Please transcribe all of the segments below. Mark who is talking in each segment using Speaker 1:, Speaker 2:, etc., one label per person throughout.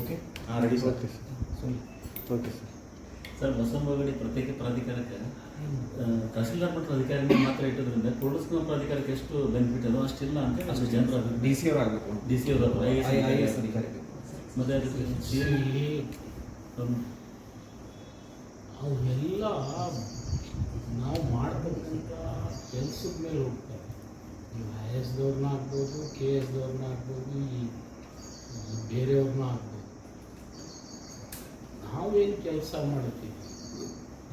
Speaker 1: Okay
Speaker 2: ಆ ready sir
Speaker 1: okay sir okay sir
Speaker 3: sir Basavanagudi ಪ್ರತ್ಯೇಕ ಪ್ರಾಧಿಕಾರಕ್ಕೆ ಆ, ತಹಸೀಲ್ದಾರ್ ಮಟ್ಟದ ಅಧಿಕಾರಿಗಳು ಮಾತ್ರ ಇಟ್ಟದ್ರಿಂದ ಪೊಲೀಸ್ನ ಪ್ರಾಧಿಕಾರಕ್ಕೆ ಎಷ್ಟು ಬೆನಿಫಿಟ್ ಅದೋ ಅಷ್ಟಿಲ್ಲ ಅಂತ ಅಷ್ಟು ಜನರು
Speaker 2: ಡಿ ಸಿ ಅವ್ರು ಆಗಬೇಕು.
Speaker 3: ಡಿ ಸಿ ಅವರು ಐ ಎಸ್
Speaker 2: ಐ ಎಸ್ ಅಧಿಕಾರಿ
Speaker 3: ಮತ್ತೆ ಅದಕ್ಕೆ ಸಿ
Speaker 4: ಅವೆಲ್ಲ ನಾವು ಮಾಡ್ತಕ್ಕಂಥ ಕೆಲಸದ ಮೇಲೆ ಹೋಗ್ತಾರೆ. ನೀವು ಐ ಎಸ್ದವ್ರನ್ನ ಆಗ್ಬೋದು ಕೆ ಎಸ್ದವ್ರನ್ನ ಆಗ್ಬೋದು ಈ ಬೇರೆಯವ್ರನ್ನ ಆಗ್ಬೋದು. ನಾವೇನು ಕೆಲಸ ಮಾಡ್ತೀವಿ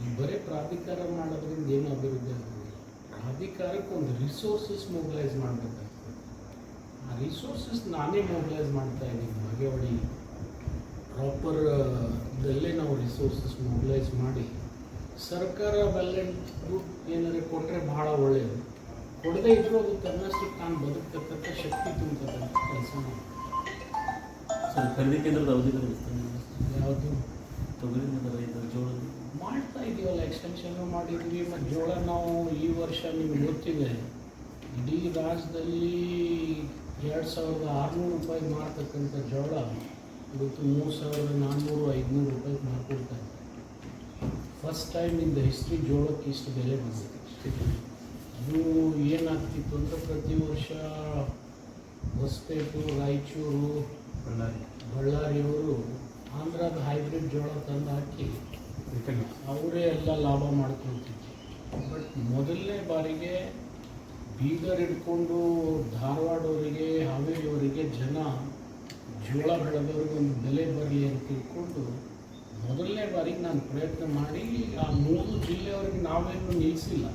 Speaker 4: ಈ ಬರೀ ಪ್ರಾಧಿಕಾರ ಮಾಡೋದ್ರಿಂದ ಏನು ಅಭಿವೃದ್ಧಿ ಆಗೋದಿಲ್ಲ. ಪ್ರಾಧಿಕಾರಕ್ಕೆ ಒಂದು ರಿಸೋರ್ಸಸ್ ಮೊಬಿಲೈಸ್ ಮಾಡಬೇಕಾಗ್ತದೆ. ಆ ರಿಸೋರ್ಸಸ್ ನಾನೇ ಮೊಬಿಲೈಸ್ ಮಾಡ್ತಾ ಇದ್ದೀನಿ. ಬಗೆವಡಿ ಪ್ರಾಪರ್ ಇದಲ್ಲೇ ನಾವು ರಿಸೋರ್ಸಸ್ ಮೊಬಿಲೈಸ್ ಮಾಡಿ ಸರ್ಕಾರ ವ್ಯಾಲೆಂಟ್ ಏನಾದ್ರೆ ಕೊಟ್ಟರೆ ಬಹಳ ಒಳ್ಳೆಯದು ಕೊಡದೇ ಇದ್ರೂ ಅದು ತನ್ನಷ್ಟು ತಾನು ಬದುಕ್ತಕ್ಕಂಥ ಶಕ್ತಿ ತುಂಬತಕ್ಕಂಥ ಕೆಲಸ
Speaker 3: ಸರ್ ಖರೀದಿ ಕೇಂದ್ರದ ಅವಧಿ
Speaker 4: ಯಾವುದು?
Speaker 3: ತೊಗರಿ ಮತ್ತು ರೈತರ ಜೋಳದ
Speaker 4: ಮಾಡ್ತಾ ಇದೀವಲ್ಲ ಎಕ್ಸ್ಟೆನ್ಷನ್ನು ಮಾಡಿದ್ವಿ ಮತ್ತು ಜೋಳ ನಾವು ಈ ವರ್ಷ ನಿಮ್ಗೆ ಗೊತ್ತಿದೆ. ಇಡೀ ರಾಜ್ಯದಲ್ಲಿ ಎರಡು ಸಾವಿರದ ಆರುನೂರು ರೂಪಾಯಿ ಮಾರ್ತಕ್ಕಂಥ ಜೋಳ ಇವತ್ತು ಮೂರು ಸಾವಿರದ ನಾನ್ನೂರು ಐದುನೂರು ರೂಪಾಯಿಗೆ ಮಾರ್ಕೊಡ್ತಾ ಇದ್ದಾರೆ first time in the history ಜೋಳಕ್ಕೆ ಇಷ್ಟು ಬೆಲೆ ಬಂದಿದೆ. ಅದು ಏನಾಗ್ತಿತ್ತು ಅಂದರೆ ಪ್ರತಿ ವರ್ಷ ಹೊಸಪೇಟು ರಾಯಚೂರು ಬಳ್ಳಾರಿ. ಬಳ್ಳಾರಿಯವರು ಆಂಧ್ರದ ಹೈಬ್ರಿಡ್ ಜೋಳ ತಂದು ಹಾಕಿ ಅವರೇ ಎಲ್ಲ ಲಾಭ ಮಾಡ್ಕೊಳ್ತಿದ್ರು ಬಟ್ ಮೊದಲನೇ ಬಾರಿಗೆ ಬೀದರ್ ಹಿಡ್ಕೊಂಡು ಧಾರವಾಡವರಿಗೆ ಹಾವೇರಿಯವರಿಗೆ ಜನ ಜೋಳ ಬೆಳೆದವ್ರಿಗೆ ಒಂದು ಬೆಲೆ ಬರಲಿ ಅಂತ ತಿಳ್ಕೊಂಡು ಮೊದಲನೇ ಬಾರಿಗೆ ನಾನು ಪ್ರಯತ್ನ ಮಾಡಿ ಆ ಮೂರು ಜಿಲ್ಲೆಯವರಿಗೆ ನಾವೇನು ನಿಲ್ಲಿಸಿಲ್ಲ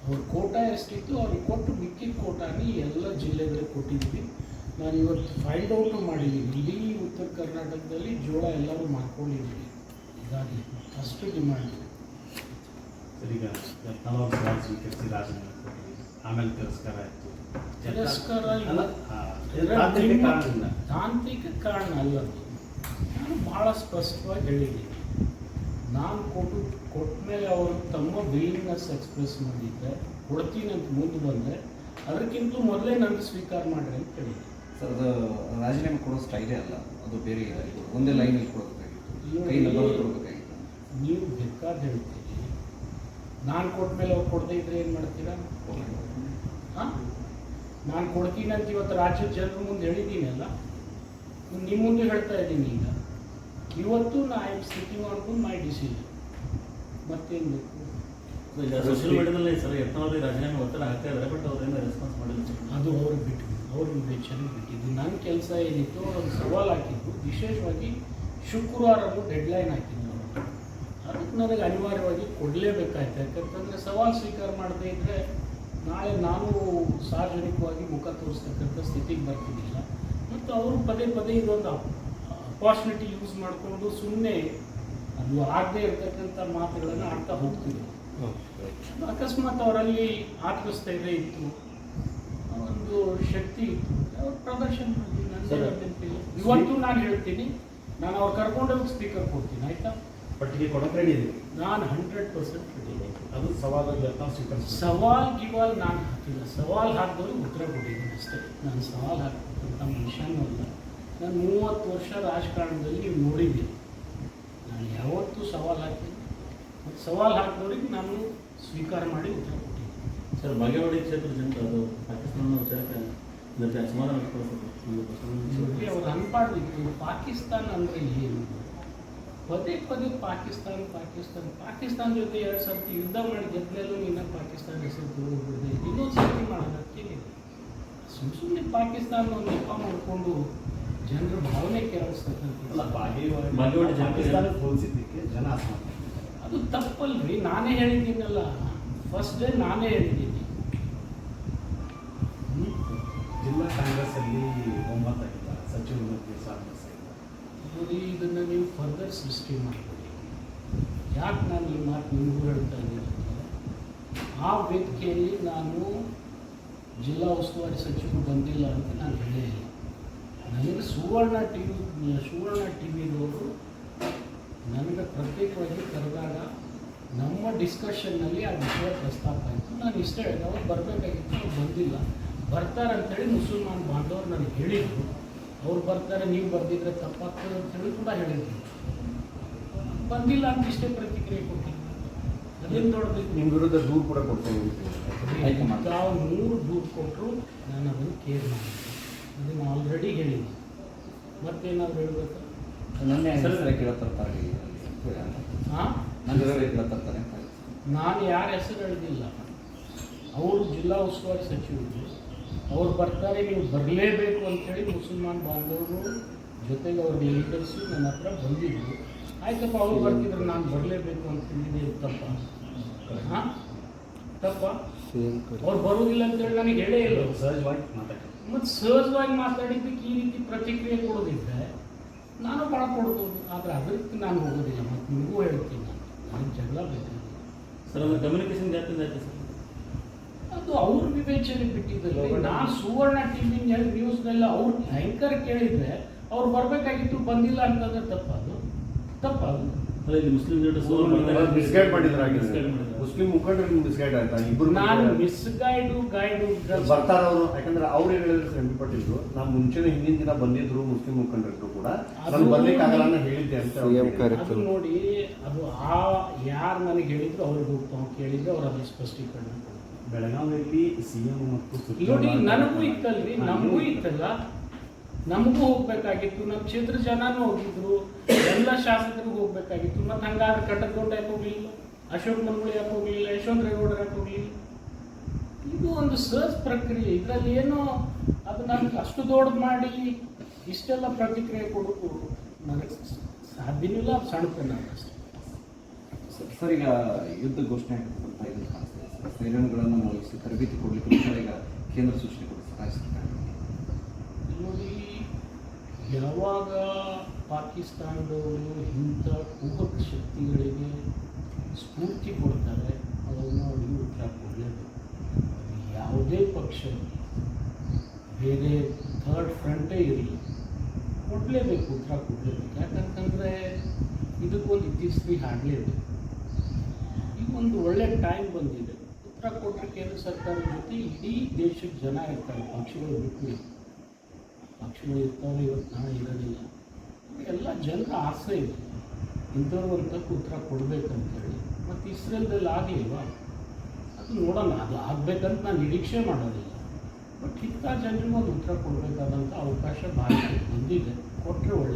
Speaker 4: ಅವ್ರ ಕೋಟ ಎಷ್ಟಿತ್ತು ಅವ್ರಿಗೆ ಕೊಟ್ಟು ಮಿಕ್ಕಿದ ಕೋಟಾನಿ ಎಲ್ಲ ಜಿಲ್ಲೆಗಳಿಗೆ ಕೊಟ್ಟಿದ್ವಿ ನಾನು ಇವತ್ತು ಫೈಂಡ್ ಔಟ್ ಮಾಡಿದ್ದೀನಿ ಇಡೀ ಉತ್ತರ ಕರ್ನಾಟಕದಲ್ಲಿ ಜೋಳ ಎಲ್ಲರೂ ಮಾಡ್ಕೊಂಡಿದ್ದೀನಿ ಇದಾಗಿ ಫಸ್ಟ್ ಡಿಮ್ಯಾಂಡ್
Speaker 5: ಈಗ ಆಮೇಲೆ ತಿರಸ್ಕಾರ ಆಯಿತು.
Speaker 4: ತಿರಸ್ಕಾರ
Speaker 5: ತಾಂತ್ರಿಕ
Speaker 4: ಕಾರಣ ಅಲ್ಲದು ನಾನು ಭಾಳ ಸ್ಪಷ್ಟವಾಗಿ ಹೇಳಿದ್ದೀನಿ ನಾನು ಕೊಟ್ಟು ಕೊಟ್ಟ ಮೇಲೆ ಅವರು ತಮ್ಮ ವಿಲಿಂಗ್ನೆಸ್ ಎಕ್ಸ್ಪ್ರೆಸ್ ಮಾಡಿದ್ದೆ. ಕೊಡ್ತೀನಿ ಅಂತ ಮುಂದೆ ಬಂದರೆ ಅದಕ್ಕಿಂತ ಮೊದಲೇ ನಾನು ಸ್ವೀಕಾರ ಮಾಡ್ರಿ ಅಂತ ಹೇಳಿದ್ದೆ.
Speaker 2: ಸರ್, ಅದು ರಾಜೀನಾಮೆ ಕೊಡೋ ಸ್ಟೈಲೇ ಅಲ್ಲ. ಅದು ಬೇರೆ ಒಂದೇ ಲೈನಲ್ಲಿ ಕೊಡಬೇಕಾಗಿತ್ತು. ಕೈಯಿಂದ ಬರೆದು ಕೊಡಬೇಕಾಗಿತ್ತು.
Speaker 4: ನೀವು ಬೇಕಾದ ಹೇಳ್ತೀರಿ. ನಾನು ಕೊಟ್ಟ ಮೇಲೆ ಅವ್ರು ಕೊಡದೇ ಇದ್ರೆ ಏನು ಮಾಡ್ತೀರಾ? ಹಾಂ? ನಾನು ಕೊಡ್ತೀನಿ ಅಂತ ಇವತ್ತು ರಾಜ್ಯದ ಜನರ ಮುಂದೆ ಹೇಳಿದ್ದೀನಲ್ಲ ನಿಮ್ಮ ಮುಂದೆ ಹೇಳ್ತಾ ಇದ್ದೀನಿ ಈಗ. ಇವತ್ತು ನಾ I am sticking on to my decision ಮತ್ತೇನು
Speaker 3: ಈಗ ಸೋಷಿಯಲ್ ಮೀಡಿಯಾದಲ್ಲಿ ಸರ್ ಯತ್ನಾವರಿಗೆ ರಾಜೀನಾಮೆ ಒತ್ತಡ ಆಗ್ತಾ ಇದ್ದಾರೆ ಬಟ್ ಅವರೇನು ರೆಸ್ಪಾನ್ಸ್ ಮಾಡಿಲ್ಲ
Speaker 4: ಅದು ಅವ್ರಿಗೆ ಬಿಟ್ಟು ಅವ್ರ ಚೆನ್ನಾಗಿ ಬಿಟ್ಟಿದ್ದು. ನನ್ನ ಕೆಲಸ ಏನಿತ್ತು ಅವ್ರೊಂದು ಸವಾಲು ಹಾಕಿದ್ದು ವಿಶೇಷವಾಗಿ ಶುಕ್ರವಾರವೂ ಡೆಡ್ಲೈನ್ ಹಾಕಿದ್ದು ಅವರು. ಅದಕ್ಕೆ ನನಗೆ ಅನಿವಾರ್ಯವಾಗಿ ಕೊಡಲೇಬೇಕಾಯ್ತು. ಯಾಕಂತಂದರೆ ಸವಾಲು ಸ್ವೀಕಾರ ಮಾಡದೇ ಇದ್ದರೆ ನಾಳೆ ನಾನು ಸಾರ್ವಜನಿಕವಾಗಿ ಮುಖ ತೋರಿಸ್ತಕ್ಕಂಥ ಸ್ಥಿತಿಗೆ ಬರ್ತಿದ್ದಿಲ್ಲ ಮತ್ತು ಅವರು ಪದೇ ಪದೇ ಇದೊಂದು ಅಪಾರ್ಚುನಿಟಿ ಯೂಸ್ ಮಾಡಿಕೊಂಡು ಸುಮ್ಮನೆ ಅದು ಆಗದೇ ಇರತಕ್ಕಂಥ ಮಾತುಗಳನ್ನು ಆಡ್ತಾ ಹೋಗ್ತಿದ್ರು. ಅಕಸ್ಮಾತ್ ಅವರಲ್ಲಿ ಆತ್ಮಸ್ಥೈರ್ಯ ಇತ್ತು. ಒಂದು ಶಕ್ತಿ ಇತ್ತು ಪ್ರದರ್ಶನ ಇವತ್ತು ನಾನು ಹೇಳ್ತೀನಿ ನಾನು ಅವ್ರು ಕರ್ಕೊಂಡೋಗಿ ಸ್ಪೀಕರ್ ಕೊಡ್ತೀನಿ ಆಯ್ತಾ?
Speaker 5: ಪಟ್ಟಿಗೆ ಕೊಡಕ್ಕೆ ರೆಡಿ ಇದೆ.
Speaker 4: ನಾನು ಹಂಡ್ರೆಡ್ ಪರ್ಸೆಂಟ್
Speaker 5: ಅದು ಸವಾಲು ಸ್ವೀಕರಿಸಿ
Speaker 4: ಸವಾಲ್ ಗಿವಾಲ್ ನಾನು ಹಾಕಿಲ್ಲ. ಸವಾಲ್ ಹಾಕಿದವ್ರಿಗೆ ಉತ್ತರ ಕೊಟ್ಟಿದ್ದೀನಿ ಅಷ್ಟೇ. ನಾನು ಸವಾಲ್ ಹಾಕಬೇಕಂತ ಮನುಷ್ಯನೂ ಅಲ್ಲ ನಾನು ಮೂವತ್ತು ವರ್ಷ ರಾಜಕಾರಣದಲ್ಲಿ ನೋಡಿದ್ದೀನಿ ನಾನು ಯಾವತ್ತೂ ಸವಾಲ್ ಹಾಕಿಲ್ಲ. ಸವಾಲ್ ಹಾಕಿದವ್ರಿಗೆ ನಾನು ಸ್ವೀಕಾರ ಮಾಡಿ ಉತ್ತರ ಕೊಟ್ಟಿದ್ದೀನಿ
Speaker 3: ಸರ್ ಬಾಗೇವಾಡಿ ಕ್ಷೇತ್ರದ ಜನರು ಅದು ಪಾಕಿಸ್ತಾನ ವಿಚಾರಕ್ಕೆ ಇದಕ್ಕೆ ಅಸಮಾಧಾನ
Speaker 4: ಅವ್ರು ಅನ್ಪಾಡ್ಲಿಕ್ಕೆ ಪಾಕಿಸ್ತಾನ ಅಂದರೆ ಏನು? ಪದೇ ಪದೇ ಪಾಕಿಸ್ತಾನ ಪಾಕಿಸ್ತಾನ ಪಾಕಿಸ್ತಾನ ಜೊತೆ ಎರಡು ಸರ್ತಿ ಯುದ್ಧ ಮಾಡಿ ಗೆದ್ದಲೂ ನಿನ್ನ ಪಾಕಿಸ್ತಾನ ಹೆಸರು ತಗೊಂಡ್ಬಿಡಿದೆ ಇನ್ನೊಂದು ಸರ್ತಿ ಮಾಡೋದಕ್ಕೆ ಸುಮ್ಮ ಸುಮ್ಮನೆ ಪಾಕಿಸ್ತಾನ ಒಂದು ನೆಪ ಮಾಡಿಕೊಂಡು ಜನರ ಭಾವನೆ ಕೆರಳಿಸ್ತಕ್ಕಂಥ
Speaker 5: ಪಾಕಿಸ್ತಾನಕ್ಕೆ ಹೋಲಿಸಿದ್ದಕ್ಕೆ ಜನ ಅಸಮಾಧಾನ.
Speaker 4: ಅದು ತಪ್ಪಲ್ರಿ ನಾನೇ ಹೇಳಿದ್ದೀನಲ್ಲ. ಫಸ್ಟ್ ಡೇ ನಾನೇ ಹೇಳಿದ್ದೀನಿ.
Speaker 5: ಜಿಲ್ಲಾ ಕಾಂಗ್ರೆಸ್ ಅಲ್ಲಿ ಒಂಬತ್ತಾಗಿಲ್ಲ ಸಚಿವ
Speaker 4: ನೋಡಿ ಇದನ್ನು ನೀವು ಫರ್ದರ್ ಸೃಷ್ಟಿ ಮಾಡಿಕೊಡಿ ಯಾಕೆ ನಾನು ಈ ಮಾತು ನಿಮಗೂ ಹೇಳ್ತಾ ಇದ್ದೀನಿ ಆ ವೇದಿಕೆಯಲ್ಲಿ ನಾನು ಜಿಲ್ಲಾ ಉಸ್ತುವಾರಿ ಸಚಿವರು ಬಂದಿಲ್ಲ ಅಂತ ನಾನು ಹೇಳೇ ಇಲ್ಲ. ನನಗೆ Suvarna T V Suvarna T ವಿದವರು ನನಗೆ ಪ್ರತ್ಯೇಕವಾಗಿ ಕರೆದಾಗ ನಮ್ಮ ಡಿಸ್ಕಷನ್ನಲ್ಲಿ ಆ ವಿಷಯ ಪ್ರಸ್ತಾಪ ಆಯಿತು. ನಾನು ಇಷ್ಟ ಹೇಳಿದೆ ಅವ್ರು ಬರಬೇಕಾಗಿತ್ತು ಅವ್ರು ಬಂದಿಲ್ಲ. ಬರ್ತಾರಂತೇಳಿ ಮುಸಲ್ಮಾನ್ ಬಾಂಧವರು ನನಗೆ ಹೇಳಿದರು. ಅವ್ರು ಬರ್ತಾರೆ ನೀವು ಬರ್ದಿದ್ರೆ ತಪ್ಪಾಗ್ತದೆ ಅಂತೇಳಿ ಕೂಡ ಹೇಳಿದ್ರು. ಬಂದಿಲ್ಲ ಅಂತ ಇಷ್ಟೇ ಪ್ರತಿಕ್ರಿಯೆ ಕೊಟ್ಟಿದ್ದೆ ಅದೇನು ನೋಡಬೇಕು
Speaker 1: ನಿಮ್ಮ ವಿರುದ್ಧ ದೂರು ಕೂಡ ಕೊಡ್ತೇನೆ
Speaker 2: ಮತ್ತು
Speaker 4: ತಾವು ಮೂರು ದೂರು ಕೊಟ್ಟರು ನಾನು ಅದನ್ನು ಕೇರ್ ಮಾಡಿದ್ದೆ. ಅದನ್ನು ಆಲ್ರೆಡಿ ಹೇಳಿದ್ದೆ. ಮತ್ತೇನಾದ್ರು ಹೇಳ್ಬೇಕಾ?
Speaker 2: ನನ್ನ ಹೆಸರು ಕೇಳ ತರ್ತಾರೆ
Speaker 4: ಹಾಂ?
Speaker 2: ನನ್ನ ಹೆಸರೇ ಕೇಳ ತರ್ತಾರೆ ಅಂತ.
Speaker 4: ನಾನು ಯಾರ ಹೆಸರು ಹೇಳಿದಿಲ್ಲ ಅವರು ಜಿಲ್ಲಾ ಉಸ್ತುವಾರಿ ಸಚಿವರು. ಅವ್ರು ಬರ್ತಾರೆ ನೀವು ಬರಲೇಬೇಕು ಅಂತೇಳಿ ಮುಸಲ್ಮಾನ್ ಬಾಂಧವರು ಜೊತೆಗೆ ಅವ್ರ ಲೀಡರ್ಸು ನನ್ನ ಹತ್ರ ಬಂದಿದ್ದರು ಆಯ್ತಪ್ಪ ಅವ್ರು ಬರ್ತಿದ್ರು ನಾನು ಬರಲೇಬೇಕು ಅಂತ ಹೇಳಿದ್ದೆ ತಪ್ಪ? ಹಾಂ? ತಪ್ಪ? ಅವ್ರು ಬರುವುದಿಲ್ಲ ಅಂತೇಳಿ ನನಗೆ ಹೇಳೇ ಇಲ್ಲ.
Speaker 5: ಸಹಜವಾಗಿ ಮಾತಾಡಿ
Speaker 4: ಮತ್ತು ಸಹಜವಾಗಿ ಮಾತಾಡಿದ್ದಕ್ಕೆ ಈ ರೀತಿ ಪ್ರತಿಕ್ರಿಯೆ ಕೊಡೋದಿದ್ರೆ ನಾನು ಭಾಳ ಕೊಡ್ಬೋದು ಆದರೆ ಅದಕ್ಕೆ ನಾನು ಹೋಗೋದಿಲ್ಲ ಮತ್ತು ನಿಮಗೂ ಹೇಳ್ತೀನಿ ನಾನು. ನನಗೆ ಜಗಳ ಬೇಕಾಗಿಲ್ಲ
Speaker 3: ಸರ್ ಅದು ಕಮ್ಯುನಿಕೇಶನ್ ಗ್ಯಾಪಿಂದ ಆಯ್ತು ಸರ್?
Speaker 4: ಅದು ಅವ್ರ ವಿವೇಚನೆ ಬಿಟ್ಟಿದ್ದಲ್ಲ ನಾನು ಸುವರ್ಣ ಟಿವಿ ನ್ಯೂಸ್ನೆಲ್ಲ ಅವ್ರ ಭಯಂಕರ ಕೇಳಿದ್ರೆ ಅವ್ರು ಬರಬೇಕಾಗಿತ್ತು ಬಂದಿಲ್ಲ ಅಂತಂದ್ರೆ ತಪ್ಪದು. ತಪ್ಪದು
Speaker 3: ಅಲ್ಲ ಇಲ್ಲಿ ಮುಸ್ಲಿಂ
Speaker 1: ಮಿಸ್ಗೈಡ್ ಮಾಡಿದ್ರೆ. ಮುಸ್ಲಿಂ ಮುಖಂಡರಿಗೆ ಮಿಸ್ಗೈಡ್ ಆಯ್ತಾ? ಇಬ್ಬರು
Speaker 4: ನಾನು ಮಿಸ್ಗೈಡು ಗೈಡು
Speaker 1: ಬರ್ತಾರ ಅವರು ಯಾಕಂದ್ರೆ ಅವ್ರು ಏನ್ ಹೇಳಿದ್ರು ಎಂ ಪಟ್ಟಿದ್ರು ನಾವು ಮುಂಚೆನೆ ಹಿಂದಿನ ದಿನ ಬಂದಿದ್ರು ಮುಸ್ಲಿಂ ಮುಖಂಡರು ಕೂಡ. ನಾನು ಬರ್ಲಿಕ್ಕೆ ಆಗಲ್ಲ ಅಂತ ಹೇಳಿದ್ದೆ ಅಂತ.
Speaker 4: ಅದು ನೋಡಿ ಅದು ಆ ಯಾರು ನನಗೆ ಹೇಳಿದ್ರು ಅವ್ರಿಗೆ ಹೋಗ್ತಾವ ಕೇಳಿದ್ರೆ ಅವ್ರು ಅದು ಸ್ಪಷ್ಟೀಕರಣ ಬೆಳಗಾವಿಯಲ್ಲಿ
Speaker 5: ಬೆಳಗಾವಿಯಲ್ಲಿ ಸಿಎಂ ಮತ್ತು
Speaker 4: ನೋಡಿ ನನಗೂ ಇತ್ತಲ್ರಿ ನಮಗೂ ಇತ್ತಲ್ಲ. ನಮಗೂ ಹೋಗ್ಬೇಕಾಗಿತ್ತು ನಮ್ಮ ಕ್ಷೇತ್ರ ಜನನೂ ಹೋಗಿದ್ರು ಎಲ್ಲ ಶಾಸಕರಿಗೂ ಹೋಗ್ಬೇಕಾಗಿತ್ತು. ಮತ್ತು ಹಂಗಾದ್ರೆ ಕಟ್ಟದೊಡ್ಡ ಯಾಕೆ ಹೋಗ್ಲಿಲ್ಲ? ಅಶೋಕ್ ಮಂಗುಳಿ ಯಾಕೆ ಹೋಗ್ಲಿಲ್ಲ? ಯಶವಂತ ರೇಗೌಡರು ಯಾಕೆ ಹೋಗ್ಲಿಲ್ಲ? ಇದು ಒಂದು ಸರ್ಚ್ ಪ್ರಕ್ರಿಯೆ. ಇದರಲ್ಲಿ ಏನೋ ಅದು ನಮ್ಗೆ ಅಷ್ಟು ದೊಡ್ಡದು ಮಾಡಿ ಇಷ್ಟೆಲ್ಲ ಪ್ರತಿಕ್ರಿಯೆ ಕೊಡೋದು ನನಗೆ ಸಾಧ್ಯನೂ ಇಲ್ಲ ಸಣ್ಣತನ ಅಷ್ಟೇ.
Speaker 2: ಸರ್- ಸರ್ ಈಗ ಯುದ್ಧ ಘೋಷಣೆ ಮುಗಿಸಿ ಸೈರನ್ಗಳನ್ನು ಮೊಳಗಿಸಿ ತರಬೇತಿ ಕೊಡಲಿಕ್ಕೆ ಈಗ ಕೇಂದ್ರ ಸೂಚನೆ ಕೊಡಿ ಸರ್ ರಾಜ್ಯ ಸರ್ಕಾರ
Speaker 4: ನೋಡಿ ಯಾವಾಗ ಪಾಕಿಸ್ತಾನದವರು ಇಂಥ ಕುಹಕ ಶಕ್ತಿಗಳಿಗೆ ಸ್ಫೂರ್ತಿ ಕೊಡ್ತಾರೆ, ಅದನ್ನು ಅವ್ರಿಗೆ ಉತ್ತರ ಕೊಡಲೇಬೇಕು. ಯಾವುದೇ ಪಕ್ಷ ಬೇರೆ ಥರ್ಡ್ ಫ್ರಂಟೇ ಇರಲಿ, ಕೊಡಲೇಬೇಕು, ಉತ್ತರ ಕೊಡಲೇಬೇಕು. ಯಾಕಂತಂದರೆ ಇದಕ್ಕೊಂದು ಇತಿಶ್ರೀ ಹಾಡಲೇಬೇಕು ಈಗ ಒಂದು ಒಳ್ಳೆ ಟೈಮ್ ಬಂದಿದೆ. ಉತ್ತರ ಕೊಟ್ಟರೆ ಕೇಂದ್ರ ಸರ್ಕಾರದ ಜೊತೆ ಇಡೀ ದೇಶದ ಜನ ಇರ್ತಾರೆ, ಪಕ್ಷಗಳು ಬಿಟ್ಟು. ಪಕ್ಷಗಳು ಇರ್ತಾವೆ ಇವತ್ತು ನಾಳೆ ಇರೋದಿಲ್ಲ. ಎಲ್ಲ ಜನರ ಆಸೆ ಇದೆ. ಇಂಥವ್ರು ಉತ್ತರ ಕೊಡಬೇಕಂತೇಳಿ. ಮತ್ತು ಇಸ್ರೇಲ್ದಲ್ಲಿ ಆಗಲಿಲ್ವಾ? ಅದು ನೋಡೋಣ ಅದು ಆಗಬೇಕಂತ ನಾನು ನಿರೀಕ್ಷೆ ಮಾಡೋದಿಲ್ಲ. ಬಟ್ ಇಂಥ ಜನರಿಗೂ ಒಂದು ಉತ್ತರ ಕೊಡಬೇಕಾದಂಥ ಅವಕಾಶ ಭಾರತಕ್ಕೆ ಬಂದಿದೆ. ಕೊಟ್ಟರೆ ಒಳ್ಳೆ